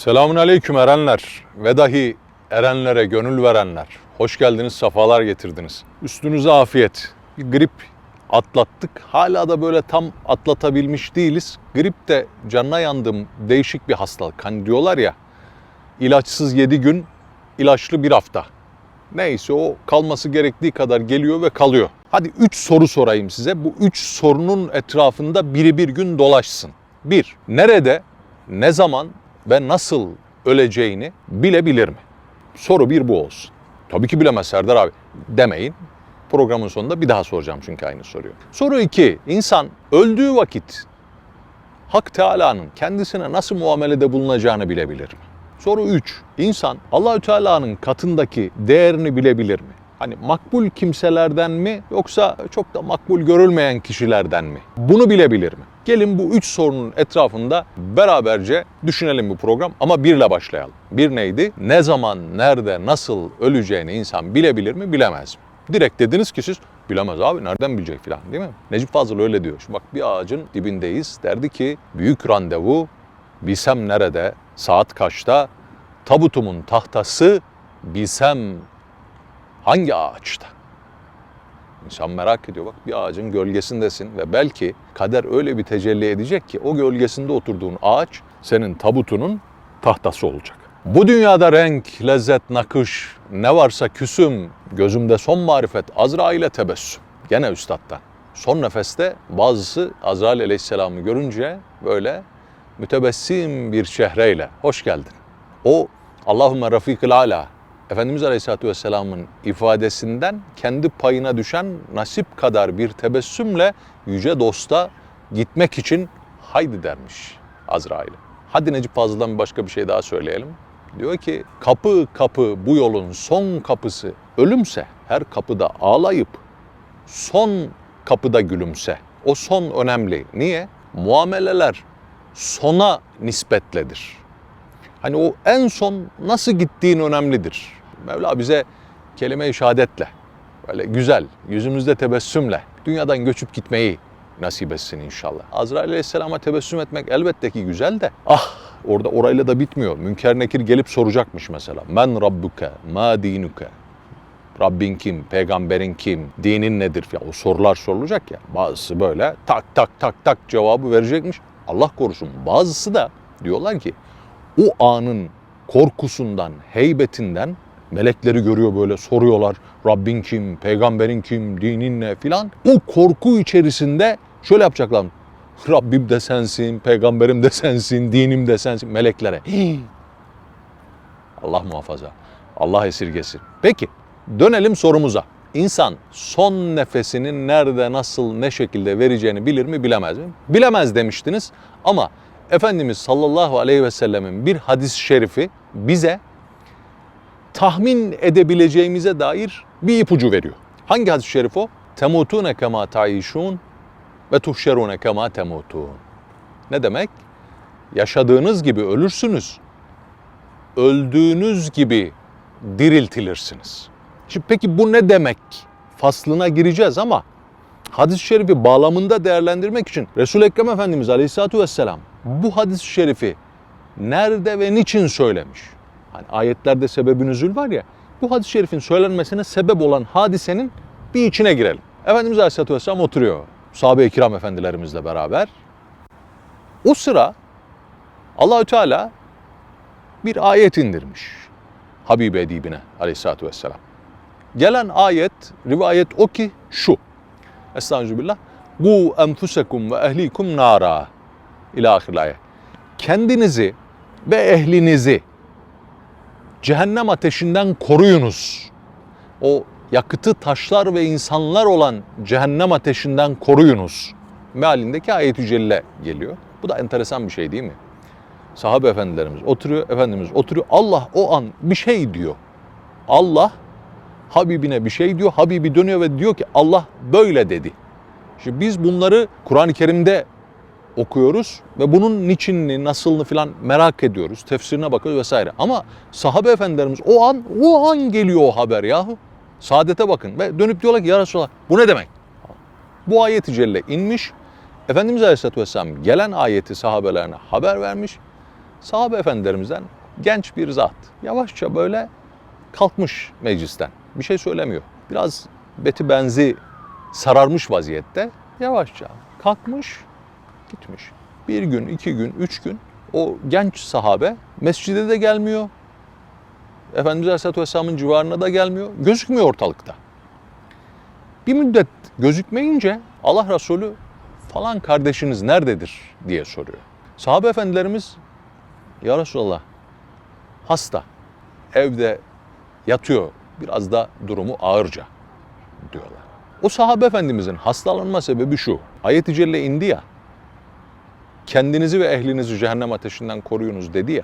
Selamun aleyküm erenler ve dahi erenlere gönül verenler. Hoş geldiniz, safalar getirdiniz. Üstünüze afiyet. Bir grip atlattık. Hala da böyle tam atlatabilmiş değiliz. Grip de canına yandım değişik bir hastalık. Hani diyorlar ya ilaçsız 7 gün, ilaçlı bir hafta. Neyse o kalması gerektiği kadar geliyor ve kalıyor. Hadi 3 soru sorayım size. Bu 3 sorunun etrafında biri bir gün dolaşsın. 1. Nerede, ne zaman ve nasıl öleceğini bilebilir mi? Soru bir bu olsun. Tabii ki bilemez Serdar abi demeyin. Programın sonunda bir daha soracağım çünkü aynı soruyu. Soru 2. İnsan öldüğü vakit Hak Teala'nın kendisine nasıl muamelede bulunacağını bilebilir mi? Soru 3. İnsan Allahü Teala'nın katındaki değerini bilebilir mi? Hani makbul kimselerden mi yoksa çok da makbul görülmeyen kişilerden mi? Bunu bilebilir mi? Gelin bu üç sorunun etrafında beraberce düşünelim bu program ama birle başlayalım. Bir neydi? Ne zaman, nerede, nasıl öleceğini insan bilebilir mi, bilemez mi? Direkt dediniz ki siz bilemez abi nereden bilecek filan değil mi? Necip Fazıl öyle diyor. Şu bak bir ağacın dibindeyiz. Derdi ki büyük randevu bilsem nerede, saat kaçta, tabutumun tahtası bilsem hangi ağaçta? İnsan merak ediyor bak bir ağacın gölgesindesin ve belki kader öyle bir tecelli edecek ki o gölgesinde oturduğun ağaç senin tabutunun tahtası olacak. Bu dünyada renk, lezzet, nakış ne varsa küsüm, gözümde son marifet Azrail'e tebessüm. Gene üstattan. Son nefeste bazısı Azrail aleyhisselamı görünce böyle mütebessim bir çehreyle hoş geldin. O Allahümme rafikil ala Efendimiz Aleyhisselatü Vesselam'ın ifadesinden kendi payına düşen nasip kadar bir tebessümle yüce dosta gitmek için haydi dermiş Azrail'e. Hadi Necip Fazıl'dan başka bir şey daha söyleyelim. Diyor ki kapı kapı bu yolun son kapısı ölümse her kapıda ağlayıp son kapıda gülümse. O son önemli. Niye? Muameleler sona nispetledir. Hani o en son nasıl gittiğin önemlidir. Mevla bize kelime-i şehadetle, böyle güzel, yüzümüzde tebessümle dünyadan göçüp gitmeyi nasip etsin inşallah. Azrail aleyhisselama tebessüm etmek elbette ki güzel de ah orada orayla da bitmiyor. Münker nekir gelip soracakmış mesela. Men rabbuke, ma dinuke, Rabbin kim, peygamberin kim, dinin nedir ya o sorular sorulacak ya. Bazısı böyle tak tak tak tak cevabı verecekmiş. Allah korusun. Bazısı da diyorlar ki o anın korkusundan, heybetinden melekleri görüyor böyle soruyorlar. Rabbin kim, peygamberin kim, dinin ne filan. O korku içerisinde şöyle yapacaklar. Rabbim de sensin, peygamberim de sensin, dinim de sensin meleklere. Allah muhafaza. Allah esirgesin. Peki dönelim sorumuza. İnsan son nefesinin nerede, nasıl, ne şekilde vereceğini bilir mi, bilemez mi? Bilemez demiştiniz ama Efendimiz sallallahu aleyhi ve sellemin bir hadis-i şerifi bize tahmin edebileceğimize dair bir ipucu veriyor. Hangi hadis-i şerif o? Temutune kema taişun ve tuhşerune kema temutun. Ne demek? Yaşadığınız gibi ölürsünüz. Öldüğünüz gibi diriltilirsiniz. Şimdi peki bu ne demek? Faslına gireceğiz ama hadis-i şerifi bağlamında değerlendirmek için Resul-i Ekrem Efendimiz Aleyhisselatü Vesselam bu hadis-i şerifi nerede ve niçin söylemiş? Hani ayetlerde sebebi nüzül var ya, bu hadis-i şerifin söylenmesine sebep olan hadisenin bir içine girelim. Efendimiz Aleyhisselatü Vesselam oturuyor sahabe-i kiram efendilerimizle beraber. O sıra Allahü Teala bir ayet indirmiş Habibi Edibine Aleyhisselatü Vesselam. Gelen ayet, rivayet o ki şu. Estağfirullah. Gu enfusekum ve ehlikum nara. İlâ ahirlâye. Kendinizi ve ehlinizi cehennem ateşinden koruyunuz. O yakıtı taşlar ve insanlar olan cehennem ateşinden koruyunuz. Mealindeki ayet-i celle geliyor. Bu da enteresan bir şey değil mi? Sahabe efendilerimiz oturuyor, Efendimiz oturuyor. Allah o an bir şey diyor. Allah Habibine bir şey diyor. Habibi dönüyor ve diyor ki Allah böyle dedi. Şimdi biz bunları Kur'an-ı Kerim'de okuyoruz ve bunun niçinini, nasılını filan merak ediyoruz. Tefsirine bakıyoruz vesaire. Ama sahabe efendilerimiz o an, o an geliyor o haber yahu. Saadete bakın ve dönüp diyorlar ki ya Resulallah bu ne demek? Bu ayeti celle inmiş. Efendimiz Aleyhisselatü Vesselam gelen ayeti sahabelerine haber vermiş. sahabe efendilerimizden genç bir zat. Yavaşça böyle kalkmış meclisten. Bir şey söylemiyor. Biraz beti benzi sararmış vaziyette. Yavaşça kalkmış, gitmiş. Bir gün, iki gün, üç gün o genç sahabe mescide de gelmiyor. Efendimiz Aleyhisselatü Vesselam'ın civarına da gelmiyor. Gözükmüyor ortalıkta. Bir müddet gözükmeyince Allah Resulü falan kardeşiniz nerededir diye soruyor. Sahabe efendilerimiz ya Resulallah hasta evde yatıyor biraz da durumu ağırca diyorlar. O sahabe efendimizin hastalanma sebebi şu. Ayet-i Celle indi ya. Kendinizi ve ehlinizi cehennem ateşinden koruyunuz dedi ya.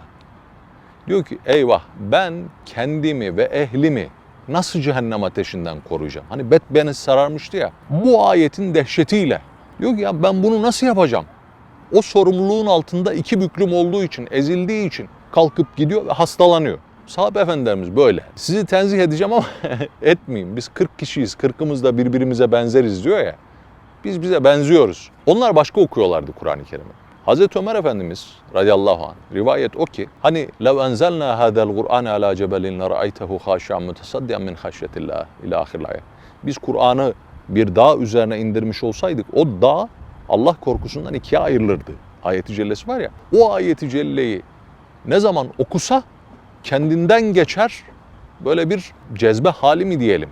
Diyor ki eyvah ben kendimi ve ehlimi nasıl cehennem ateşinden koruyacağım? Hani bet beni sararmıştı ya. Bu ayetin dehşetiyle. Diyor ki ya ben bunu nasıl yapacağım? O sorumluluğun altında iki büklüm olduğu için, ezildiği için kalkıp gidiyor ve hastalanıyor. Sahabe efendilerimiz böyle. Sizi tenzih edeceğim ama etmeyeyim. Biz 40 kişiyiz. 40'ımız da birbirimize benzeriz diyor ya. Biz bize benziyoruz. Onlar başka okuyorlardı Kur'an-ı Kerim'i. Hazreti Ömer Efendimiz radıyallahu anh rivayet o ki hani lev enzelna hadal Kur'an ala cebelin la ra'aytehu haşi'an mutasaddian min haşyetillah ila ahir. Biz Kur'an'ı bir dağ üzerine indirmiş olsaydık o dağ Allah korkusundan ikiye ayrılırdı. Ayeti cellesi var ya. O ayeti celleyi ne zaman okusa kendinden geçer böyle bir cezbe hali mi diyelim.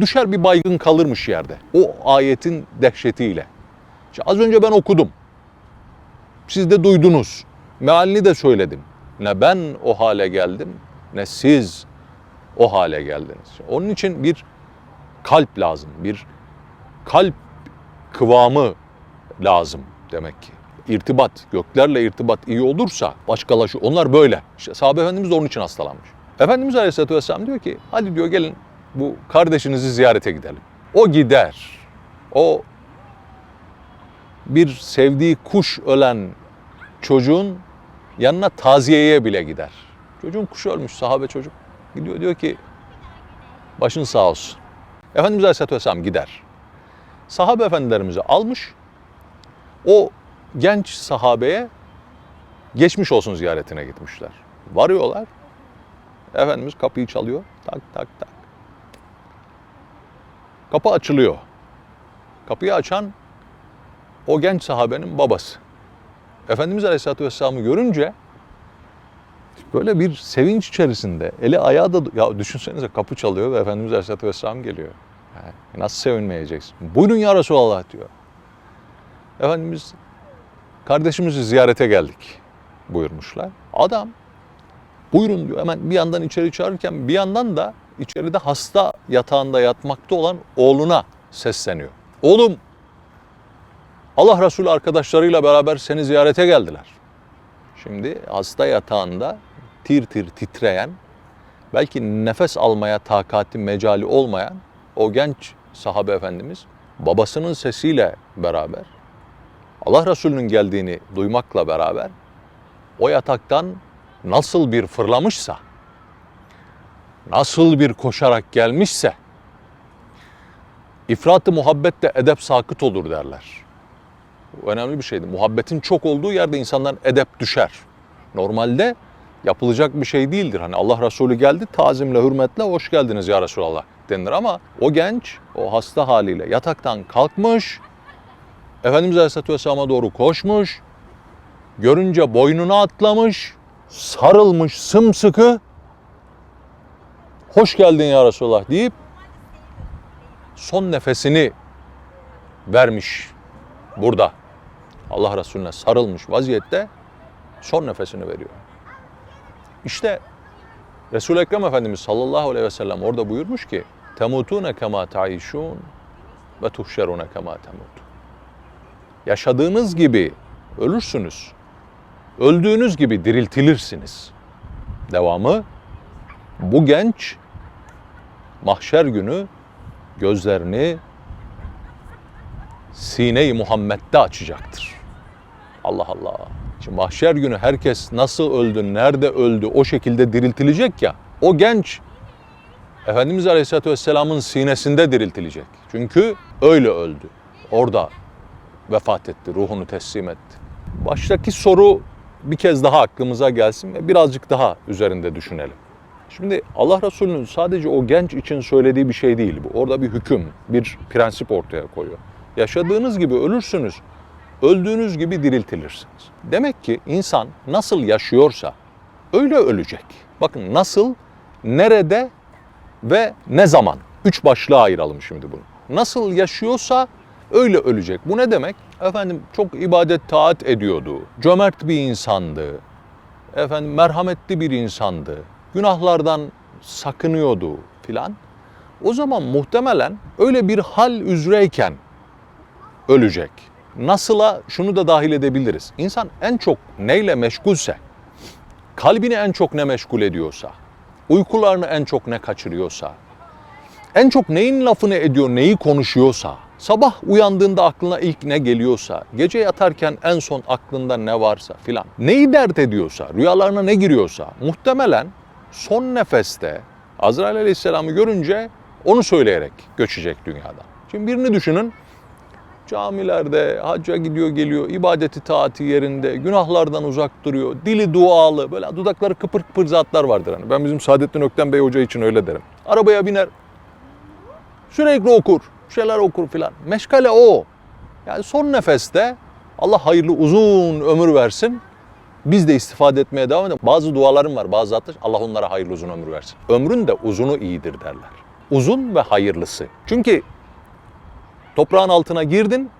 Düşer bir baygın kalırmış yerde. O ayetin dehşetiyle. İşte az önce ben okudum. Siz de duydunuz. Mealini de söyledim. Ne ben o hale geldim ne siz o hale geldiniz. Onun için bir kalp lazım. Bir kalp kıvamı lazım demek ki. İrtibat, göklerle irtibat iyi olursa başkalaşıyor. Onlar böyle. İşte sahabe efendimiz de onun için hastalanmış. Efendimiz Aleyhisselatü Vesselam diyor ki hadi diyor gelin bu kardeşinizi ziyarete gidelim. O gider. O bir sevdiği kuş ölen çocuğun yanına taziyeye bile gider. Çocuğun kuşu ölmüş sahabe çocuk. Gidiyor diyor ki başın sağ olsun. Efendimiz Aleyhisselatü Vesselam gider. Sahabe efendilerimizi almış. O genç sahabeye geçmiş olsun ziyaretine gitmişler. Varıyorlar. Efendimiz kapıyı çalıyor. Tak tak tak. Kapı açılıyor. Kapıyı açan o genç sahabenin babası. Efendimiz Aleyhisselatü Vesselam'ı görünce böyle bir sevinç içerisinde eli ayağı da ya düşünsenize kapı çalıyor ve Efendimiz Aleyhisselatü Vesselam geliyor. Yani nasıl sevinmeyeceksin? Buyurun ya Resulallah diyor. Efendimiz kardeşimizi ziyarete geldik buyurmuşlar. Adam buyurun diyor hemen bir yandan içeri çağırırken bir yandan da içeride hasta yatağında yatmakta olan oğluna sesleniyor. Oğlum Allah Resulü arkadaşlarıyla beraber seni ziyarete geldiler. Şimdi hasta yatağında tir tir titreyen, belki nefes almaya takati mecali olmayan o genç sahabe efendimiz babasının sesiyle beraber Allah Resulü'nün geldiğini duymakla beraber o yataktan nasıl bir fırlamışsa, nasıl bir koşarak gelmişse ifrat-ı muhabbette edep sakıt olur derler. Önemli bir şeydi. Muhabbetin çok olduğu yerde insandan edep düşer. Normalde yapılacak bir şey değildir. Hani Allah Resulü geldi tazimle, hürmetle hoş geldiniz ya Resulallah denilir ama o genç o hasta haliyle yataktan kalkmış, Efendimiz Aleyhisselatü Vesselam'a doğru koşmuş, görünce boynuna atlamış, sarılmış sımsıkı, hoş geldin ya Resulallah deyip son nefesini vermiş burada. Allah Resulüne sarılmış vaziyette son nefesini veriyor. İşte Resul-i Ekrem Efendimiz sallallahu aleyhi ve sellem orada buyurmuş ki temutune kema taişun ve tuhşerune kema temut. Yaşadığınız gibi ölürsünüz. Öldüğünüz gibi diriltilirsiniz. Devamı bu genç mahşer günü gözlerini sine-i Muhammed'de açacaktır. Allah Allah. Şimdi mahşer günü herkes nasıl öldü, nerede öldü o şekilde diriltilecek ya. O genç Efendimiz Aleyhisselatü Vesselam'ın sinesinde diriltilecek. Çünkü öyle öldü. Orada vefat etti, ruhunu teslim etti. Baştaki soru bir kez daha aklımıza gelsin ve birazcık daha üzerinde düşünelim. Şimdi Allah Resulü'nün sadece o genç için söylediği bir şey değil bu. Orada bir hüküm, bir prensip ortaya koyuyor. Yaşadığınız gibi ölürsünüz, öldüğünüz gibi diriltilirsiniz. Demek ki insan nasıl yaşıyorsa öyle ölecek. Bakın nasıl, nerede ve ne zaman? Üç başlığa ayıralım şimdi bunu. Nasıl yaşıyorsa öyle ölecek. Bu ne demek? Efendim çok ibadet taat ediyordu. Cömert bir insandı. Efendim merhametli bir insandı. Günahlardan sakınıyordu filan. O zaman muhtemelen öyle bir hal üzereyken ölecek. Nasıla şunu da dahil edebiliriz. İnsan en çok neyle meşgulse, kalbini en çok ne meşgul ediyorsa, uykularını en çok ne kaçırıyorsa, en çok neyin lafını ediyor, neyi konuşuyorsa, sabah uyandığında aklına ilk ne geliyorsa, gece yatarken en son aklında ne varsa filan, neyi dert ediyorsa, rüyalarına ne giriyorsa, muhtemelen son nefeste Azrail Aleyhisselam'ı görünce onu söyleyerek göçecek dünyadan. Şimdi birini düşünün, camilerde hacca gidiyor geliyor, ibadeti taati yerinde, günahlardan uzak duruyor, dili dualı, böyle dudakları kıpır kıpır zatlar vardır. Hani ben bizim Saadettin Ökten Bey Hoca için öyle derim. Arabaya biner, sürekli okur, şeyler okur filan. Meşgale o. Yani son nefeste Allah hayırlı uzun ömür versin. Biz de istifade etmeye devam edelim. Bazı dualarım var, bazı zatlar Allah onlara hayırlı uzun ömür versin. Ömrün de uzunu iyidir derler. Uzun ve hayırlısı. Çünkü toprağın altına girdin.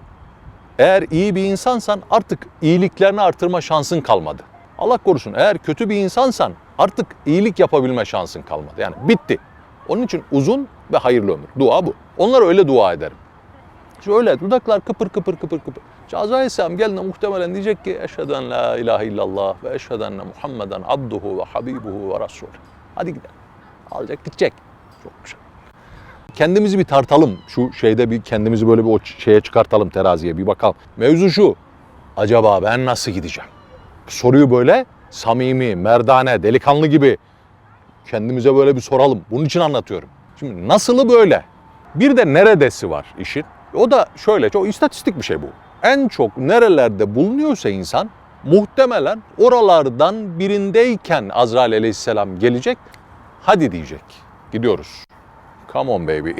Eğer iyi bir insansan artık iyiliklerini artırma şansın kalmadı. Allah korusun eğer kötü bir insansan artık iyilik yapabilme şansın kalmadı. Yani bitti. Onun için uzun ve hayırlı ömür. Dua bu. Onlara öyle dua ederim. Şöyle dudaklar kıpır kıpır kıpır kıpır. İşte Azrail Aleyhisselam geldiğinde muhtemelen diyecek ki eşhedü en la ilahe illallah ve eşhedü enne Muhammeden abduhu ve habibuhu ve rasul. Hadi gidelim. Alacak gidecek. Çok güzel. Kendimizi bir tartalım. Şu şeyde bir kendimizi böyle bir o şeye çıkartalım teraziye bir bakalım. Mevzu şu. Acaba ben nasıl gideceğim? Soruyu böyle samimi, merdane, delikanlı gibi kendimize böyle bir soralım. Bunun için anlatıyorum. Şimdi nasılı böyle? Bir de neredesi var işin. O da şöyle, çok istatistik bir şey bu. En çok nerelerde bulunuyorsa insan muhtemelen oralardan birindeyken Azrail aleyhisselam gelecek. Hadi diyecek. Gidiyoruz. Come on baby.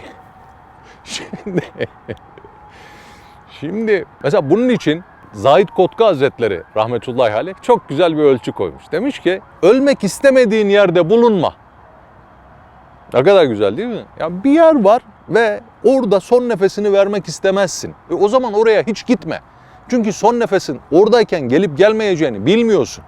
Şimdi, şimdi mesela bunun için Zahid Kotka Hazretleri rahmetullahi aleyh çok güzel bir ölçü koymuş. Demiş ki ölmek istemediğin yerde bulunma. Ne kadar güzel değil mi? Ya bir yer var ve orada son nefesini vermek istemezsin. E o zaman oraya hiç gitme. Çünkü son nefesin oradayken gelip gelmeyeceğini bilmiyorsun.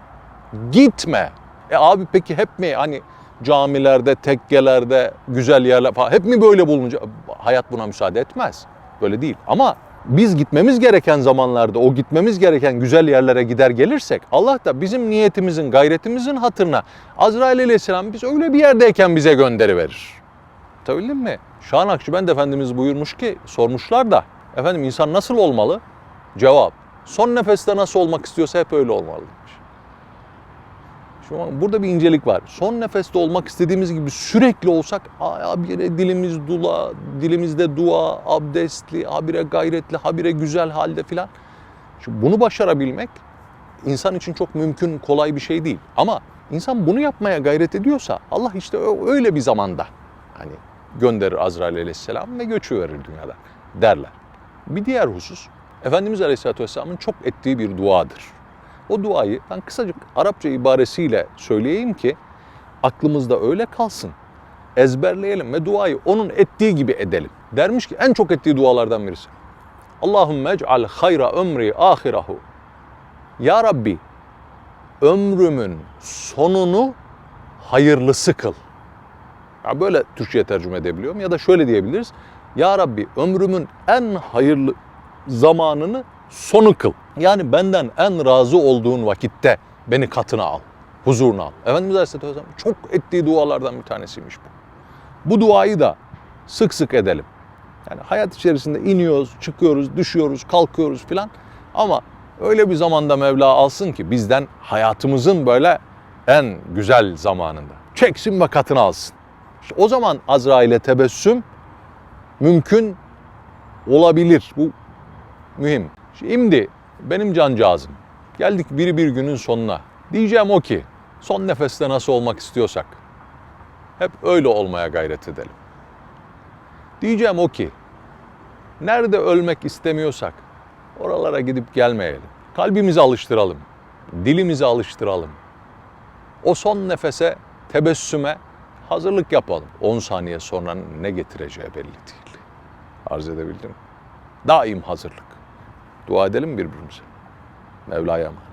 Gitme. E abi peki hep mi hani camilerde, tekkelerde, güzel yerler falan hep mi böyle bulunacak? Hayat buna müsaade etmez. Böyle değil. Ama biz gitmemiz gereken zamanlarda o gitmemiz gereken güzel yerlere gider gelirsek Allah da bizim niyetimizin, gayretimizin hatırına Azrail Aleyhisselam biz öyle bir yerdeyken bize gönderiverir. Anlatabildim mi? Şah Nakşibend Efendimiz buyurmuş ki sormuşlar da efendim insan nasıl olmalı? Cevap son nefeste nasıl olmak istiyorsa hep öyle olmalı. Şu burada bir incelik var. Son nefeste olmak istediğimiz gibi sürekli olsak habire dilimiz dula, dilimizde dua, abdestli, habire gayretli, habire güzel halde filan. Şimdi bunu başarabilmek insan için çok mümkün, kolay bir şey değil. Ama insan bunu yapmaya gayret ediyorsa Allah işte öyle bir zamanda hani gönderir Azrail aleyhisselam ve göçü verir dünyada derler. Bir diğer husus Efendimiz Aleyhisselatü Vesselam'ın çok ettiği bir duadır. O duayı ben kısacık Arapça ibaresiyle söyleyeyim ki aklımızda öyle kalsın. Ezberleyelim ve duayı onun ettiği gibi edelim. Dermiş ki en çok ettiği dualardan birisi. Allahümme ec'al hayra ömri ahirahu. Ya Rabbi ömrümün sonunu hayırlısı kıl. Ya böyle Türkçe'ye tercüme edebiliyorum ya da şöyle diyebiliriz. Ya Rabbi ömrümün en hayırlı zamanını sonu kıl. Yani benden en razı olduğun vakitte beni katına al, huzuruna al. Efendimiz Aleyhisselatü Vesselam çok ettiği dualardan bir tanesiymiş bu. Bu duayı da sık sık edelim. Yani hayat içerisinde iniyoruz, çıkıyoruz, düşüyoruz, kalkıyoruz filan. Ama öyle bir zamanda Mevla alsın ki bizden hayatımızın böyle en güzel zamanında. Çeksin ve katına alsın. İşte o zaman Azrail'e tebessüm mümkün olabilir. Bu mühim. Şimdi benim cancağızım Geldik biri bir günün sonuna. Diyeceğim o ki son nefeste nasıl olmak istiyorsak hep öyle olmaya gayret edelim. Diyeceğim o ki nerede ölmek istemiyorsak oralara gidip gelmeyelim. Kalbimizi alıştıralım. Dilimizi alıştıralım. O son nefese, tebessüme hazırlık yapalım. 10 saniye sonra ne getireceği belli değil. Arz edebildim. Daim hazırlık. Dua edelim birbirimize. Mevla'ya emanet.